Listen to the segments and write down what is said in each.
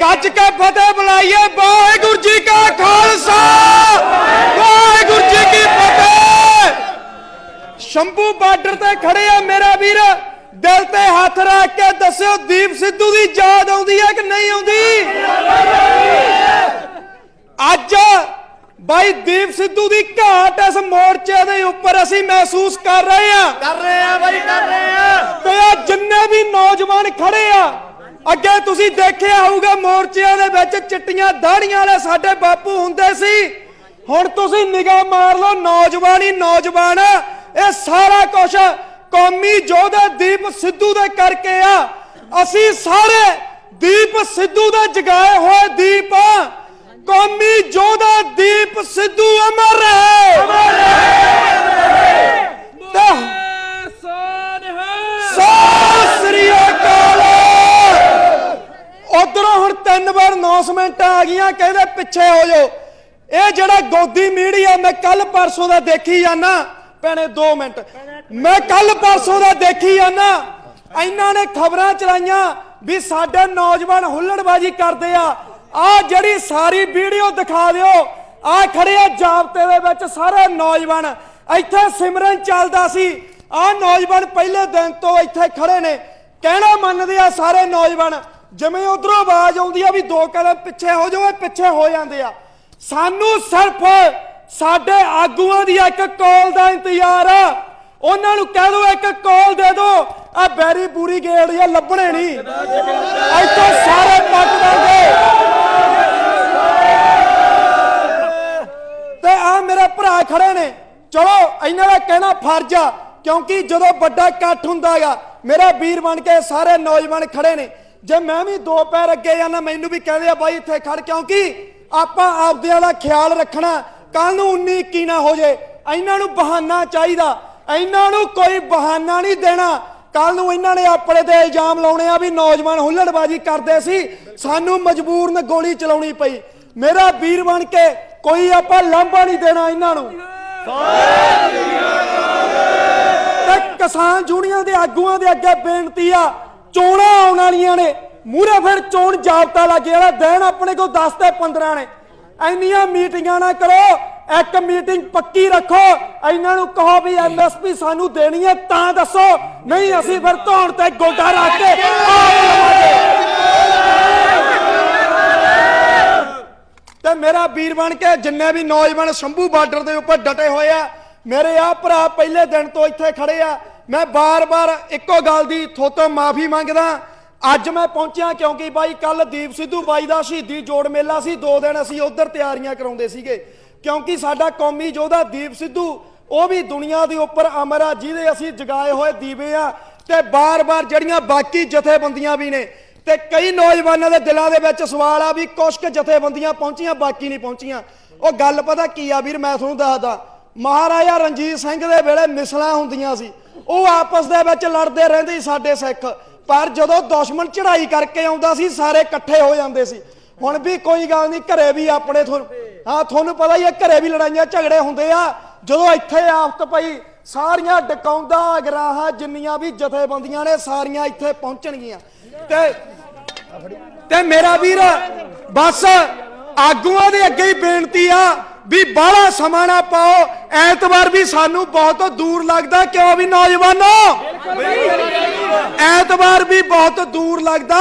ਗੱਜ ਕੇ ਫਤਿਹ ਬੁਲਾਈਏ ਵਾਹਿਗੁਰੂ ਜੀ ਕਾ ਖਾਲਸਾ। ਵਾਹਿਗੁਰੂ ਜੀ ਕੀ ਫਤਿਹ। ਸ਼ੰਭੂ ਬਾਰਡਰ ਤੇ ਖੜੇ ਆ ਮੇਰਾ ਵੀਰ। ਦਿਲ ਤੇ ਹੱਥ ਰੱਖ ਕੇ ਦੱਸਿਓ ਦੀਪ ਸਿੱਧੂ ਦੀ ਯਾਦ ਆਉਂਦੀ ਹੈ ਕਿ ਨਹੀਂ ਆਉਂਦੀ? ਅੱਜ ਬਾਈ ਦੀਪ ਸਿੱਧੂ ਦੀ ਘਾਟ ਇਸ ਮੋਰਚੇ ਦੇ ਉੱਪਰ ਅਸੀਂ ਮਹਿਸੂਸ ਕਰ ਰਹੇ ਹਾਂ। ਕਰ ਰਹੇ ਆ ਬਾਈ ਕਰ ਰਹੇ ਆ ਤੇ ਆ ਜਿੰਨੇ ਵੀ ਨੌਜਵਾਨ ਖੜੇ ਆ ਅੱਗੇ ਤੁਸੀਂ ਦੇਖਿਆ ਹੋਊਗਾ ਮੋਰਚਿਆਂ ਦੇ ਵਿੱਚ ਚਿੱਟੀਆਂ ਦਾੜੀਆਂ ਵਾਲੇ ਸਾਡੇ ਬਾਪੂ ਹੁੰਦੇ ਸੀ। ਹੁਣ ਤੁਸੀਂ ਨਿਗਾਹ ਮਾਰ ਲਓ, ਨੌਜਵਾਨ ਨੌਜਵਾਨ ਇਹ ਸਾਰਾ ਕੁਝ ਕੌਮੀ ਯੋਧਾ ਦੀਪ ਸਿੱਧੂ ਦੇ ਕਰਕੇ ਆ। ਅਸੀਂ ਸਾਰੇ ਦੀਪ ਸਿੱਧੂ ਦੇ ਜਗਾਏ ਹੋਏ ਦੀਪ ਕੌਮੀ ਯੋਧਾ ਦੀਪ ਸਿੱਧੂ ਅਮਰ ਹੈ ਤੇ ਸਤਿ ਸ੍ਰੀ ਅਕਾਲ ਉਧਰੋਂ ਹੁਣ ਤਿੰਨ ਵਾਰ ਅਨਾਉਂਸਮੈਂਟਾਂ ਆ ਗਈਆਂ, ਕਹਿੰਦੇ ਪਿੱਛੇ ਹੋ ਜਾਓ। ਇਹ ਜਿਹੜਾ ਗੋਦੀ ਮੀਡੀਆ ਮੈਂ ਕੱਲ ਪਰਸੋਂ ਦਾ ਦੇਖੀ ਜਾਣਾ ਭੈਣੇ 2 ਮਿੰਟ। ਮੈਂ ਕੱਲ ਪਰਸੋਂ ਦਾ ਦੇਖੀ ਜਾਣਾ ਇਹਨਾਂ ਨੇ ਖਬਰਾਂ ਚਲਾਈਆਂ ਵੀ ਸਾਡੇ ਨੌਜਵਾਨ ਹੁੱਲੜਬਾਜੀ ਕਰਦੇ ਆ। ਆ ਜਿਹੜੀ ਸਾਰੀ ਵੀਡੀਓ ਦਿਖਾ ਦਿਓ, ਆ ਖੜੇ ਆ ਜਾਬਤੇ ਦੇ ਵਿੱਚ ਸਾਰੇ ਨੌਜਵਾਨ। ਇੱਥੇ ਸਿਮਰਨ ਚੱਲਦਾ ਸੀ, ਆ ਨੌਜਵਾਨ ਪਹਿਲੇ ਦਿਨ ਤੋਂ ਇੱਥੇ ਖੜੇ ਨੇ। ਕਹਿਣਾ ਮੰਨਦੇ ਆ ਸਾਰੇ ਨੌਜਵਾਨ ਜਿਵੇਂ ਉਧਰੋਂ ਆਵਾਜ਼ ਆਉਂਦੀ ਆ ਵੀ ਦੋ ਕਦਮ ਪਿੱਛੇ ਹੋ ਜਾਓ, ਇਹ ਪਿੱਛੇ ਹੋ ਜਾਂਦੇ ਆ। ਸਾਨੂੰ ਸਿਰਫ ਸਾਡੇ ਆਗੂਆਂ ਦੀ ਇੱਕ ਕਾਲ ਦਾ ਇੰਤਜ਼ਾਰ ਆ। ਉਹਨਾਂ ਨੂੰ ਕਹਿ ਦਿਓ ਇੱਕ ਕਾਲ ਦੇ ਦਿਓ ਆ ਬੈਰੀ ਪੂਰੀ ਗੇੜ ਜਾਂ ਲੱਭਣੇ ਨਹੀਂ। ਇੱਥੋਂ ਸਾਰੇ ਪੱਟ ਦਾਂਗੇ ਤੇ ਆ ਮੇਰੇ ਭਰਾ ਖੜੇ ਨੇ। ਚਲੋ, ਇਹਨਾਂ ਦਾ ਕਹਿਣਾ ਫਰਜ਼ ਆ, ਕਿਉਂਕਿ ਜਦੋਂ ਵੱਡਾ ਇਕੱਠ ਹੁੰਦਾ ਹੁੰਦਾਗਾ ਮੇਰਾ ਵੀਰ ਬਣ ਕੇ ਸਾਰੇ ਨੌਜਵਾਨ ਖੜੇ ਨੇ। ਜੇ ਮੈਂ ਵੀ ਦੋ ਪੈਰ ਅੱਗੇ ਜਾਣਾ ਮੈਨੂੰ ਵੀ ਕਹਿੰਦੇ ਆ ਬਾਈ ਇੱਥੇ ਖੜ ਕਿਉਂਕਿ ਆਪਾਂ ਆਪਦਿਆਂ ਦਾ ਖਿਆਲ ਰੱਖਣਾ ਕੱਲ ਨੂੰ 19 21 ਨਾ ਹੋ ਜੇ। ਇਹਨਾਂ ਨੂੰ ਬਹਾਨਾ ਚਾਹੀਦਾ। ਇਹਨਾਂ ਨੂੰ ਕੋਈ ਬਹਾਨਾ ਨਹੀਂ ਦੇਣਾ। ਕੱਲ ਨੂੰ ਇਹਨਾਂ ਨੇ ਆਪਣੇ ਤੇ ਇਲਜ਼ਾਮ ਲਾਉਣੇ ਆ ਵੀ ਨੌਜਵਾਨ ਹੁੱਲੜਬਾਜੀ ਕਰਦੇ ਸੀ। ਸਾਨੂੰ ਮਜਬੂਰਨ ਗੋਲੀ ਚਲਾਉਣੀ ਪਈ। ਮੇਰਾ ਵੀਰ ਬਣ ਕੇ ਕੋਈ ਆਪਾਂ ਲਾਂਭਾ ਨਹੀਂ ਦੇਣਾ ਇਹਨਾਂ ਨੂੰ। ਤੇ ਕਿਸਾਨ ਜੂਨੀਆਂ ਦੇ ਆਗੂਆਂ ਦੇ ਅੱਗੇ ਬੇਨਤੀ ਆ ਚੋਣਾਂ ਆਉਣ ਵਾਲੀਆਂ ਨੇ। ਮੂਰੇ ਫਿਰ ਚੋਣ ਜਾਬਤਾ ਲੱਗੇ ਵਾਲਾ ਦਿਨ ਆਪਣੇ ਕੋਲ 10 ਤੇ 15 ਨੇ। ਇੰਨੀਆਂ ਮੀਟਿੰਗਾਂ ਨਾ ਕਰੋ, ਇੱਕ ਮੀਟਿੰਗ ਪੱਕੀ ਰੱਖੋ। ਇਹਨਾਂ ਨੂੰ ਕਹੋ ਵੀ ਐਮਐਸਪੀ ਸਾਨੂੰ ਦੇਣੀ ਹੈ, ਤਾਂ ਦੱਸੋ। ਨਹੀਂ, ਅਸੀਂ ਫਿਰ ਧੌਣ ਤੇ ਗੋਡਾ ਰੱਖ ਕੇ ਤੇ ਮੇਰਾ ਵੀਰ ਬਣ ਕੇ ਜਿੰਨੇ ਵੀ ਨੌਜਵਾਨ ਸ਼ੰਭੂ ਬਾਰਡਰ ਦੇ ਉੱਪਰ ਡਟੇ ਹੋਏ ਆ, ਮੇਰੇ ਆ ਭਰਾ ਪਹਿਲੇ ਦਿਨ ਤੋਂ ਇੱਥੇ ਖੜੇ ਆ। ਮੈਂ ਬਾਰ-ਬਾਰ ਇੱਕੋ ਗੱਲ ਦੀ ਥੋਤੋਂ ਮਾਫੀ ਮੰਗਦਾ। ਅੱਜ ਮੈਂ ਪਹੁੰਚਿਆ ਕਿਉਂਕਿ ਬਾਈ ਕੱਲ ਦੀਪ ਸਿੱਧੂ ਬਾਈ ਦਾ ਸ਼ਹੀਦੀ ਜੋੜ ਮੇਲਾ ਸੀ। ਦੋ ਦਿਨ ਅਸੀਂ ਉਧਰ ਤਿਆਰੀਆਂ ਕਰਾਉਂਦੇ ਸੀਗੇ। ਕਿਉਂਕਿ ਸਾਡਾ ਕੌਮੀ ਯੋਧਾ ਦੀਪ ਸਿੱਧੂ, ਉਹ ਵੀ ਦੁਨੀਆ ਦੇ ਉੱਪਰ ਅਮਰ ਆ, ਜਿਹਦੇ ਅਸੀਂ ਜਗਾਏ ਹੋਏ ਦੀਵੇ ਆ। ਤੇ ਬਾਰ-ਬਾਰ ਜਿਹੜੀਆਂ ਬਾਕੀ ਜਥੇਬੰਦੀਆਂ ਵੀ ਨੇ, ਤੇ ਕਈ ਨੌਜਵਾਨਾਂ ਦੇ ਦਿਲਾਂ ਦੇ ਵਿੱਚ ਸਵਾਲ ਆ ਵੀ ਕੁਛ ਕੁ ਜਥੇਬੰਦੀਆਂ ਪਹੁੰਚੀਆਂ, ਬਾਕੀ ਨਹੀਂ ਪਹੁੰਚੀਆਂ। ਉਹ ਗੱਲ ਪਤਾ ਕੀ ਆ ਵੀਰ, ਮੈਂ ਤੁਹਾਨੂੰ ਦੱਸਦਾ। ਮਹਾਰਾਜਾ ਰਣਜੀਤ ਸਿੰਘ ਦੇ ਵੇਲੇ ਮਿਸਲਾਂ ਹੁੰਦੀਆਂ ਸੀ। ਉਹ ਆਪਸ ਦੇ ਵਿੱਚ ਲੜਦੇ ਰਹਿੰਦੇ ਸੀ ਸਾਡੇ ਸਿੱਖ। ਪਰ ਜਦੋਂ ਦੁਸ਼ਮਣ ਚੜਾਈ ਕਰਕੇ ਆਉਂਦਾ ਸੀ, ਸਾਰੇ ਇਕੱਠੇ ਹੋ ਜਾਂਦੇ ਸੀ। ਹੁਣ ਵੀ ਕੋਈ ਗੱਲ ਨਹੀਂ, ਘਰੇ ਵੀ ਆਪਣੇ ਹਾਂ, ਤੁਹਾਨੂੰ ਪਤਾ ਹੀ ਹੈ, ਘਰੇ ਵੀ ਲੜਾਈਆਂ ਝਗੜੇ ਹੁੰਦੇ ਆ। ਜਦੋਂ ਇੱਥੇ ਆਫਤ ਪਈ, ਸਾਰੀਆਂ ਡਕਾਉਂਦਾ ਅਗਰਾਹਾਂ ਜਿੰਨੀਆਂ ਵੀ ਜਥੇਬੰਦੀਆਂ ਨੇ, ਸਾਰੀਆਂ ਇੱਥੇ ਪਹੁੰਚਣਗੀਆਂ। ਤੇ ਤੇ ਮੇਰਾ ਵੀਰ, ਬਸ ਆਗੂਆਂ ਦੇ ਅੱਗੇ ਹੀ ਬੇਨਤੀ ਆ ਵੀ ਬਾਹਲਾ ਸਮਾਂ ਨਾ ਪਾਓ, ਐਤਵਾਰ ਵੀ ਸਾਨੂੰ ਬਹੁਤ ਦੂਰ ਲੱਗਦਾ, ਕਿਉਂ ਵੀ ਨੌਜਵਾਨੋ? ਐਤਵਾਰ ਵੀ ਬਹੁਤ ਦੂਰ ਲੱਗਦਾ,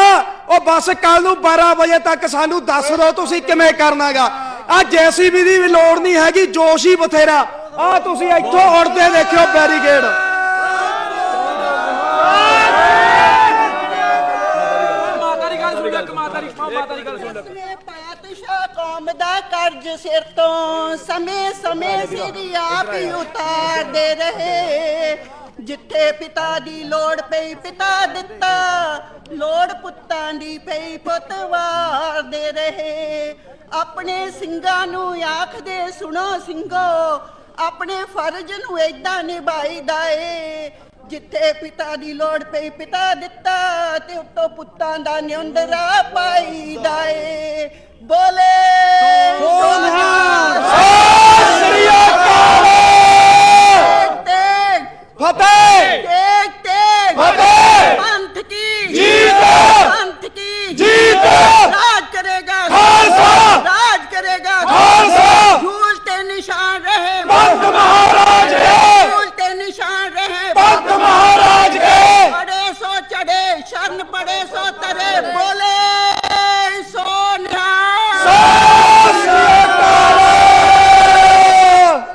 ਉਹ ਬਸ ਕੱਲ ਨੂੰ 12 ਵਜੇ ਤੱਕ ਸਾਨੂੰ ਦੱਸ ਦਿਓ ਤੁਸੀਂ ਕਿਵੇਂ ਕਰਨਾਗਾ। ਆ ਜੈਸੀਬੀ ਦੀ ਵੀ ਲੋੜ ਨਹੀਂ ਹੈਗੀ, ਜੋਸ਼ ਹੀ ਬਥੇਰਾ। ਆ ਤੁਸੀਂ ਇੱਥੋਂ ਉੜਦੇ ਦੇਖਿਓ ਬੈਰੀਗੇਡ ਮਾਤਾ ਦੀ ਗੱਲ ਸੁਣ ਲੈ ਮਾਤਾ ਦੀ ਗੱਲ ਸੁਣ ਲੈ। ਸਿਰ ਤੋਂ ਸਮੇਂ ਸਮੇਂ ਸਿਰ ਆਪ ਹੀ। ਉਤਾਰਦੇ ਰਹੇ। ਜਿੱਥੇ ਪਿਤਾ ਦੀ ਲੋੜ ਪਈ ਪਿਤਾ ਦਿੱਤਾ ਲੋੜ ਪੁੱਤਾਂ ਦੀ ਪਈ ਪੁੱਤ ਵਾਰਦੇ ਰਹੇ। ਆਪਣੇ ਸਿੰਘਾਂ ਨੂੰ ਆਖਦੇ ਸੁਣੋ ਸਿੰਘੋ ਆਪਣੇ ਫਰਜ਼ ਨੂੰ ਏਦਾਂ ਨਿਭਾਈਦਾ ਏ। ਜਿੱਥੇ ਪਿਤਾ ਦੀ ਲੋੜ ਪਈ ਪਿਤਾ ਦਿੱਤਾ ਤੇ ਉੱਤੋਂ ਪੁੱਤਾਂ ਦਾ ਨਿਉਂਦਰਾ ਪਾਈਦਾ ਏ ਬੋਲੇ ਸੋਨਾ।